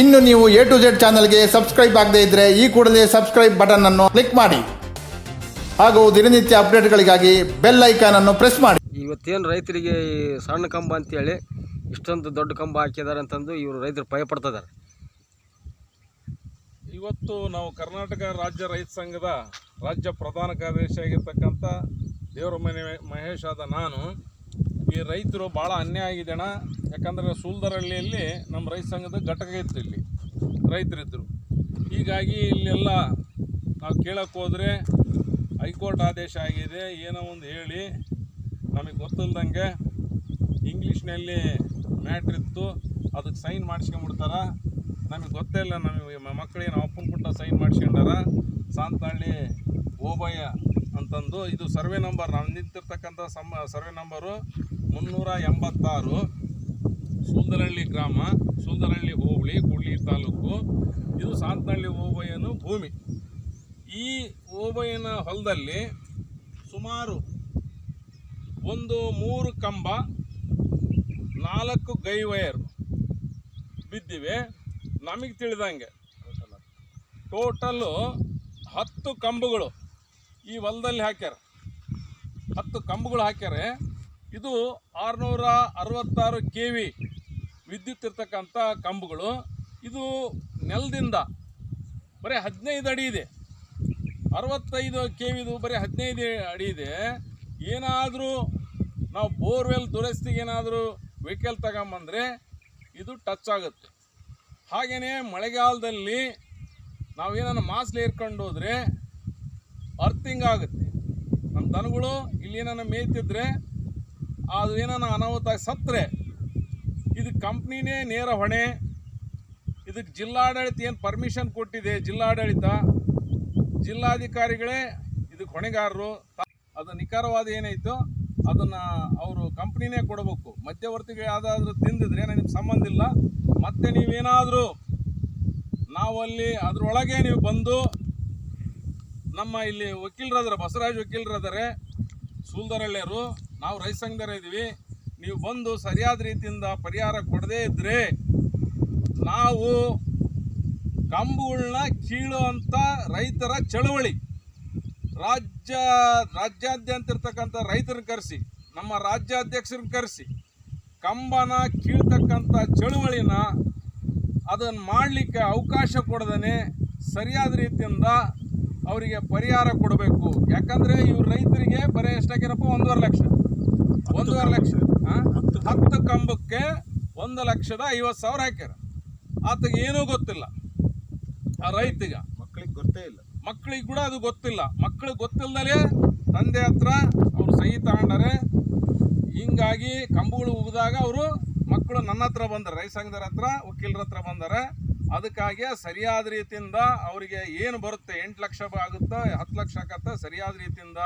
ಇನ್ನು ನೀವು A to Z ಚಾನಲ್ಗೆ ಸಬ್ಸ್ಕ್ರೈಬ್ ಆಗದೇ ಇದ್ದರೆ ಈ ಕೂಡಲೇ ಸಬ್ಸ್ಕ್ರೈಬ್ ಬಟನ್ ಅನ್ನು ಕ್ಲಿಕ್ ಮಾಡಿ. ಹಾಗೂ ದಿನನಿತ್ಯ ಅಪ್ಡೇಟ್ಗಳಿಗಾಗಿ ಬೆಲ್ ಐಕಾನ್ ಅನ್ನು ಪ್ರೆಸ್ ಮಾಡಿ. ಇವತ್ತೇನು ರೈತರಿಗೆ ಈ ಸಣ್ಣ ಕಂಬ ಅಂತೇಳಿ ಇಷ್ಟೊಂದು ದೊಡ್ಡ ಕಂಬ ಹಾಕಿದ್ದಾರೆ ಅಂತಂದು ಇವರು ರೈತರು ಭಯ ಪಡ್ತಿದ್ದಾರೆ ಇವತ್ತು ನಾವು ಕರ್ನಾಟಕ ರಾಜ್ಯ ರೈತ ಸಂಘದ ರಾಜ್ಯ ಪ್ರಧಾನ ಕಾರ್ಯದರ್ಶಿ ಆಗಿರ್ತಕ್ಕಂಥ ದೇವರ ಮನೆ ಮಹೇಶ್ ಆದ ನಾನು. ಈ ರೈತರು ಭಾಳ ಅನ್ಯಾಯ ಆಗಿದೆ ಅಣ್ಣ ಯಾಕಂದರೆ ಸೂಲ್ದರಹಳ್ಳಿಯಲ್ಲಿ ನಮ್ಮ ರೈತ ಸಂಘದ ಘಟಕ ಇತ್ತು ಇಲ್ಲಿ, ರೈತರಿದ್ದರು. ಹೀಗಾಗಿ ಇಲ್ಲೆಲ್ಲ ನಾವು ಕೇಳಕ್ಕೆ ಹೋದರೆ ಹೈಕೋರ್ಟ್ ಆದೇಶ ಆಗಿದೆ, ಏನೋ ಒಂದು ಹೇಳಿ. ನಮಗೆ ಗೊತ್ತಿಲ್ದಂಗೆ ಇಂಗ್ಲೀಷ್ನಲ್ಲಿ ಮ್ಯಾಟ್ರ್ ಇತ್ತು, ಅದಕ್ಕೆ ಸೈನ್ ಮಾಡಿಸ್ಕೊಂಬಿಡ್ತಾರ. ನಮಗೆ ಗೊತ್ತೇ ಇಲ್ಲ, ನಮಗೆ ಮಕ್ಕಳಿಗೆ ನಾವು ಅಪ್ಪನ ಪುಟ್ಟ ಸೈನ್ ಮಾಡಿಸ್ಕೊಂಡಾರ. ಸಾಂತಹಳ್ಳಿ ಓಬಯ್ಯ ಅಂತಂದು, ಇದು ಸರ್ವೆ ನಂಬರ್, ನಾವು ನಿಂತಿರ್ತಕ್ಕಂಥ ಸಮ ಸರ್ವೆ ನಂಬರು ಮುನ್ನೂರ ಎಂಬತ್ತಾರು ಸುಂದರಹಳ್ಳಿ ಗ್ರಾಮ, ಸುಂದರಹಳ್ಳಿ ಹೋಬಳಿ ಕುಳ್ಳಿ ತಾಲೂಕು. ಇದು ಸಾಂತನಹಳ್ಳಿ ಓಬಯ್ಯನ ಭೂಮಿ. ಈ ಓಬಯ್ಯನ ಹೊಲದಲ್ಲಿ ಸುಮಾರು ಒಂದು ಮೂರು ಕಂಬ, ನಾಲ್ಕು ಗೈ ವೈರ್ ಬಿದ್ದಿವೆ. ನಮಗೆ ತಿಳಿದಂಗೆ ಟೋಟಲ್ಲು ಹತ್ತು ಕಂಬಗಳು ಈ ಹೊಲದಲ್ಲಿ ಹಾಕ್ಯಾರ. ಹತ್ತು ಕಂಬಗಳು ಹಾಕ್ಯಾರೆ. ಇದು ಆರುನೂರ ಅರವತ್ತಾರು ಕೆ ವಿ ವಿದ್ಯುತ್ ಇರ್ತಕ್ಕಂಥ ಕಂಬಗಳು. ಇದು ನೆಲದಿಂದ ಬರೀ ಹದಿನೈದು ಅಡಿ ಇದೆ. ಅರವತ್ತೈದು ಕೆ ವಿದು ಬರೀ ಹದಿನೈದು ಅಡಿ ಇದೆ. ಏನಾದರೂ ನಾವು ಬೋರ್ವೆಲ್ ದುರಸ್ತಿಗೆ ಏನಾದರೂ ವೆಹಿಕಲ್ ತಗೊಂಬಂದರೆ ಇದು ಟಚ್ ಆಗುತ್ತೆ. ಹಾಗೆಯೇ ಮಳೆಗಾಲದಲ್ಲಿ ನಾವೇನಾದ್ರು ಮಾಸ್ಲಿ ಏರ್ಕೊಂಡು ಹೋದರೆ ಅರ್ಥಿಂಗ್ ಆಗುತ್ತೆ. ನಮ್ಮ ದನಗಳು ಇಲ್ಲಿ ಏನಾರ ಮೇಯ್ತಿದ್ರೆ ಅದು ಏನಾನ ಅನಾಹುತ ಸತ್ತರೆ ಇದು ಕಂಪ್ನಿನೇ ನೇರ ಹೊಣೆ. ಇದಕ್ಕೆ ಜಿಲ್ಲಾಡಳಿತ ಏನು ಪರ್ಮಿಷನ್ ಕೊಟ್ಟಿದೆ? ಜಿಲ್ಲಾಡಳಿತ. ಜಿಲ್ಲಾಧಿಕಾರಿಗಳೇ ಇದಕ್ಕೆ ಹೊಣೆಗಾರರು. ಅದು ನಿಖರವಾದ ಏನೈತೋ ಅದನ್ನು ಅವರು ಕಂಪ್ನಿನೇ ಕೊಡಬೇಕು. ಮಧ್ಯವರ್ತಿಗಳು ಯಾವುದಾದ್ರೂ ತಿಂದಿದ್ರೆ ನಿಮ್ಗೆ ಸಂಬಂಧ ಇಲ್ಲ. ಮತ್ತೆ ನೀವೇನಾದರೂ ನಾವಲ್ಲಿ ಅದರೊಳಗೆ ನೀವು ಬಂದು ನಮ್ಮ ಇಲ್ಲಿ ವಕೀಲರಾದ್ರೆ, ಬಸವರಾಜ್ ವಕೀಲರದರೆ ಸೂಲ್ದರಳ್ಳಿಯರು ನಾವು ರೈತ ಇದ್ದೀವಿ. ನೀವು ಬಂದು ಸರಿಯಾದ ರೀತಿಯಿಂದ ಪರಿಹಾರ ಕೊಡದೇ ಇದ್ದರೆ ನಾವು ಕಂಬುಗಳನ್ನ ಕೀಳುವಂಥ ರೈತರ ಚಳವಳಿ. ರಾಜ್ಯ, ರಾಜ್ಯಾದ್ಯಂತ ಇರ್ತಕ್ಕಂಥ ರೈತರನ್ನ ಕರೆಸಿ, ನಮ್ಮ ರಾಜ್ಯಾಧ್ಯಕ್ಷರನ್ನ ಕರೆಸಿ, ಕಂಬನ ಕೀಳ್ತಕ್ಕಂಥ ಚಳುವಳಿನ ಅದನ್ನು ಮಾಡಲಿಕ್ಕೆ ಅವಕಾಶ ಕೊಡದೇ ಸರಿಯಾದ ರೀತಿಯಿಂದ ಅವರಿಗೆ ಪರಿಹಾರ ಕೊಡಬೇಕು. ಯಾಕಂದರೆ ಇವ್ರು ರೈತರಿಗೆ ಬರೀ ಎಷ್ಟಾಗಿರಪ್ಪ ಒಂದೂವರೆ ಲಕ್ಷ. ಒಂದೂವರೆ ಲಕ್ಷ? ಹತ್ತು ಕಂಬಕ್ಕೆ. ಒಂದು ಲಕ್ಷದ ಐವತ್ತು ಸಾವಿರ ಹಾಕ್ಯಾರ. ಆತಗೆ ಏನೂ ಗೊತ್ತಿಲ್ಲ. ಆ ರೈತಿಗೆ. ಮಕ್ಕಳಿಗೆ ಗೊತ್ತೇ ಇಲ್ಲ. ಮಕ್ಕಳಿಗೆ ಕೂಡ ಅದು ಗೊತ್ತಿಲ್ಲ. ಮಕ್ಕಳಿಗೆ ಗೊತ್ತಿಲ್ಲದಲೇ ತಂದೆ ಹತ್ರ ಅವ್ರು ಸಹಿ ತಗೊಂಡಾರೆ ಹಿಂಗಾಗಿ ಕಂಬಗಳು ಉಗಿದಾಗ ಅವರು ಮಕ್ಕಳು ನನ್ನ ಹತ್ರ ಬಂದರೆ ರೈತ ಸಂಘದ ಹತ್ರ ವಕೀಲರ ಹತ್ರ ಬಂದಾರೆ ಅದಕ್ಕಾಗಿ ಸರಿಯಾದ ರೀತಿಯಿಂದ ಅವರಿಗೆ ಏನು ಬರುತ್ತೆ, ಎಂಟು ಲಕ್ಷ ಆಗುತ್ತೋ, ಹತ್ತು ಲಕ್ಷ ಆಗತ್ತೆ, ಸರಿಯಾದ ರೀತಿಯಿಂದ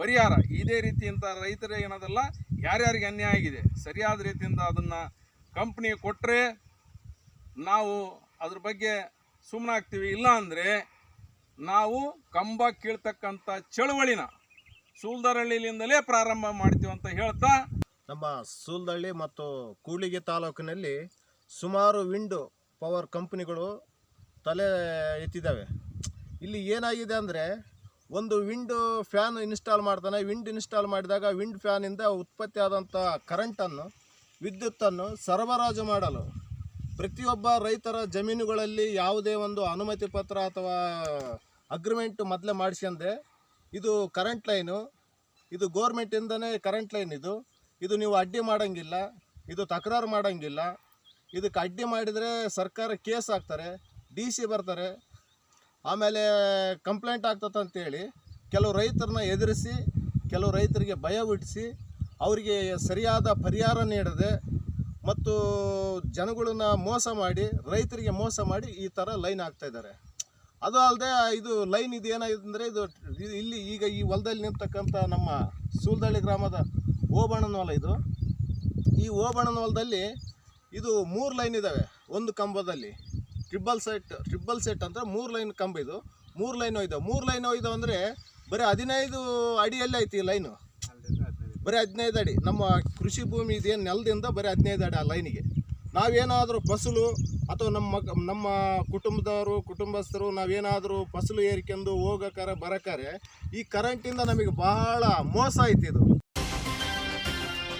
ಪರಿಹಾರ. ಇದೇ ರೀತಿಯಿಂದ ರೈತರ ಏನದಲ್ಲ, ಯಾರ್ಯಾರಿಗೆ ಅನ್ಯಾಯ ಆಗಿದೆ, ಸರಿಯಾದ ರೀತಿಯಿಂದ ಅದನ್ನು ಕಂಪ್ನಿ ಕೊಟ್ಟರೆ ನಾವು ಅದ್ರ ಬಗ್ಗೆ ಸುಮ್ಮನಾಗ್ತೀವಿ ಇಲ್ಲ ಅಂದರೆ ನಾವು ಕಂಬ ಕೀಳ್ತಕ್ಕಂಥ ಚಳವಳಿನ ಸೂಲ್ದರಹಳ್ಳಿಲಿಂದಲೇ ಪ್ರಾರಂಭ ಮಾಡ್ತೀವಿ ಅಂತ ಹೇಳ್ತಾ ನಮ್ಮ ಸೂಲ್ದಳ್ಳಿ ಮತ್ತು ಕೂಳಿಗೆ ತಾಲೂಕಿನಲ್ಲಿ ಸುಮಾರು ವಿಂಡ್ ಪವರ್ ಕಂಪ್ನಿಗಳು ತಲೆ ಎತ್ತಿದ್ದಾವೆ. ಇಲ್ಲಿ ಏನಾಗಿದೆ ಅಂದರೆ, ಒಂದು ವಿಂಡ್ ಫ್ಯಾನ್ ಇನ್ಸ್ಟಾಲ್ ಮಾಡ್ತಾನೆ, ವಿಂಡ್ ಇನ್ಸ್ಟಾಲ್ ಮಾಡಿದಾಗ ವಿಂಡ್ ಫ್ಯಾನಿಂದ ಉತ್ಪತ್ತಿ ಆದಂಥ ಕರೆಂಟನ್ನು, ವಿದ್ಯುತ್ತನ್ನು ಸರಬರಾಜು ಮಾಡಲು ಪ್ರತಿಯೊಬ್ಬ ರೈತರ ಜಮೀನುಗಳಲ್ಲಿ ಯಾವುದೇ ಒಂದು ಅನುಮತಿ ಪತ್ರ ಅಥವಾ ಅಗ್ರಿಮೆಂಟ್ ಮೊದಲೇ ಮಾಡಿಸ್ಕೊಂಡೆ ಇದು ಕರೆಂಟ್ ಲೈನು ಇದು ಗೋರ್ಮೆಂಟಿಂದನೇ ಕರೆಂಟ್ ಲೈನ್ ಇದು. ಇದು ನೀವು ಅಡ್ಡಿ ಮಾಡೋಂಗಿಲ್ಲ, ಇದು ತಕರಾರು ಮಾಡೋಂಗಿಲ್ಲ. ಇದಕ್ಕೆ ಅಡ್ಡಿ ಮಾಡಿದರೆ ಸರ್ಕಾರ ಕೇಸ್ ಹಾಕ್ತಾರೆ, ಡಿ ಸಿ ಬರ್ತಾರೆ, ಆಮೇಲೆ ಕಂಪ್ಲೇಂಟ್ ಆಗ್ತದೆ ಅಂತೇಳಿ ಕೆಲವು ರೈತರನ್ನ ಎದುರಿಸಿ, ಕೆಲವು ರೈತರಿಗೆ ಭಯ ಹುಟ್ಟಿಸಿ, ಅವರಿಗೆ ಸರಿಯಾದ ಪರಿಹಾರ ನೀಡದೆ ಮತ್ತು ಜನಗಳನ್ನ ಮೋಸ ಮಾಡಿ, ರೈತರಿಗೆ ಮೋಸ ಮಾಡಿ ಈ ಥರ ಲೈನ್ ಆಗ್ತಾ ಇದ್ದಾರೆ. ಅದು ಅಲ್ಲದೆ ಇದು ಲೈನ್ ಇದು ಏನಾಗಿದೆ ಅಂದರೆ ಇದು ಇಲ್ಲಿ ಈಗ ಈ ಹೊಲದಲ್ಲಿ ನಿಂತಕ್ಕಂಥ ನಮ್ಮ ಸೂಲ್ದಳ್ಳಿ ಗ್ರಾಮದ ಓಬಣ್ಣನ ಹೊಲ ಇದು. ಈ ಓಬಣ್ಣನ ಹೊಲದಲ್ಲಿ ಇದು ಮೂರು ಲೈನ್ ಇದ್ದಾವೆ ಒಂದು ಕಂಬದಲ್ಲಿ. ಟ್ರಿಬಲ್ ಸೆಟ್ ಟ್ರಿಬಲ್ ಸೆಟ್ ಅಂದರೆ ಮೂರು ಲೈನ್ ಕಂಬ ಇದು. ಮೂರು ಲೈನ್ ಹೋಯ್ತು ಮೂರು ಲೈನ್ ಹೋಯ್ತು ಅಂದರೆ ಬರೀ ಹದಿನೈದು ಅಡಿಯಲ್ಲೇ ಐತಿ ಈ ಲೈನು. ಬರೀ ಹದಿನೈದು ಅಡಿ. ನಮ್ಮ ಕೃಷಿ ಭೂಮಿ ಇದೇನು ನೆಲದಿಂದ ಬರೀ ಹದಿನೈದು ಅಡಿ ಆ ಲೈನಿಗೆ. ನಾವೇನಾದರೂ ಫಸಲು ಅಥವಾ ನಮ್ಮ ನಮ್ಮ ಕುಟುಂಬದವರು, ಕುಟುಂಬಸ್ಥರು ನಾವೇನಾದರೂ ಫಸಲು ಏರ್ಕೊಂಡು ಹೋಗಕ್ಕಾರೆ, ಬರಕ್ಕಾರೆ ಈ ಕರೆಂಟಿಂದ ನಮಗೆ ಬಹಳ ಮೋಸ ಐತಿ ಇದು.